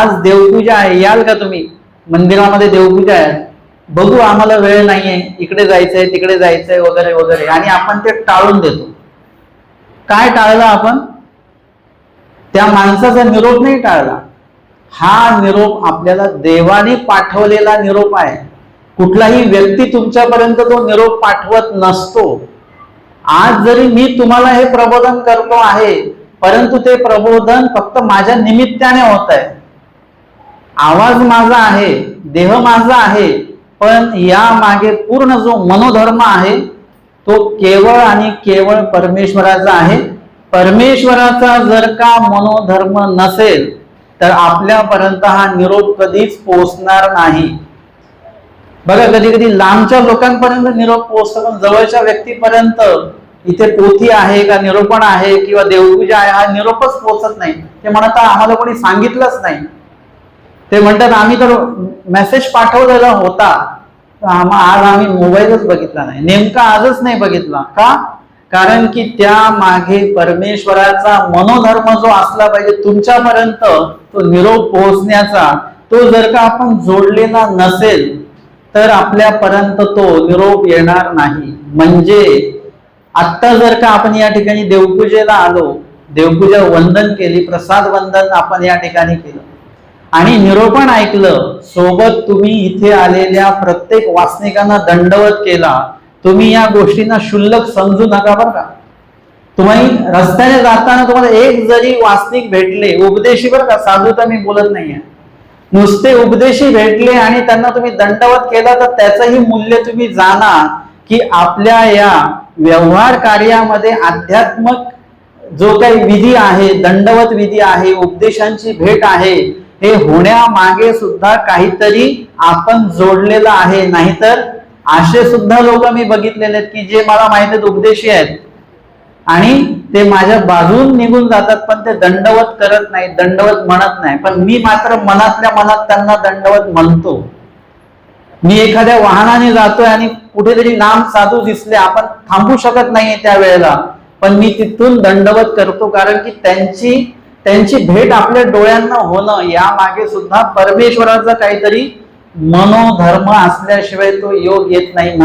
आज देवपूजा आहे याल का तुम्ही? मंदिरामध्ये देवपूजा आहे. बघू आम्हाला वेळ नाहीये. इकडे जायचंय तिकडे जायचंय वगैरे वगैरे. आणि आपण ते टाळून देतो. काय टाळलं आपण? त्या माणसाचा निरोप नाही टाळला. हा निरोप आपल्याला देवाने पाठवलेला निरोप आहे. कुठलाही व्यक्ती तुमच्यापर्यंत तो निरोप पाठवत नसतो. आज जरी मी तुम्हाला हे प्रबोधन करतो आहे परंतु ते प्रबोधन फक्त माझ्या निमित्ताने होत आहे. आवाज माझा आहे देह माझा आहे पण या मागे पूर्ण जो मनोधर्म आहे तो केवळ आणि केवळ परमेश्वराचा आहे. परमेश्वराचा जर का मनोधर्म नसेल तर आपल्यापर्यंत हा निरोप कधीच पोचणार नाही. बघा कधी कधी लांबच्या लोकांपर्यंत निरोप पोचतो पण जवळच्या व्यक्तीपर्यंत इथे पोथी आहे का निरोपण आहे किंवा देवपूजा आहे हा निरोपच पोचत नाही. ते म्हणता आम्हाला कोणी सांगितलंच नाही. ते म्हणतात आम्ही तर मेसेज पाठवलेला होता. आज आम्ही मोबाईलच बघितला नाही. नेमका आजच नाही बघितला. का? कारण की त्या मागे परमेश्वराचा मनोधर्म जो असला पाहिजे तुमच्यापर्यंत तो निरोप पोहोचण्याचा तो जर का आपण जोडलेला नसेल तर आपल्यापर्यंत तो निरोप येणार नाही. म्हणजे आत्ता जर का आपण या ठिकाणी देवपूजेला आलो देवपूजा वंदन केली प्रसाद वंदन आपण या ठिकाणी केलं आणि निरोपण ऐकलं सोबत तुम्ही इथे आलेल्या प्रत्येक वासनिकांना दंडवत केला तुम्ही या गोष्टींना शुल्लक समजू नका बरं का. तुम्ही रस्त्याने जाताना तुम्हाला एक जरी वासनिक भेटले उपदेशी बरं का साधू तर मी बोलत नाहीये. नुसते उपदेशी भेटले आणि त्यांना तुम्ही दंडवत केला तर त्याचंही मूल्य तुम्ही जाणा की आपल्या या व्यवहार कार्यामध्ये आध्यात्मक जो काही विधी आहे दंडवत विधी आहे उपदेशांची भेट आहे हे होण्यामागे सुद्धा काहीतरी आपण जोडलेलं आहे. नाहीतर असे सुद्धा लोक मी बघितलेले आहेत की जे मला माहिती आहेत उपदेशी आहेत. आणि ते माझ्या बाजून निघून जातात पण ते दंडवत करत नाही दंडवत म्हणत नाही. पण मी मात्र मनातल्या मनात त्यांना दंडवत म्हणतो. मी एखाद्या वाहनाने जातोय आणि कुठेतरी नाम साधू दिसले आपण थांबू शकत नाहीये त्या वेळेला. पण मी तिथून दंडवत करतो कारण की त्यांची त्यांची भेट आपल्या डोळ्यांना होणं या मागे सुद्धा परमेश्वराचं काहीतरी मनोधर्म असल्याशिवाय तो योग येत नाही.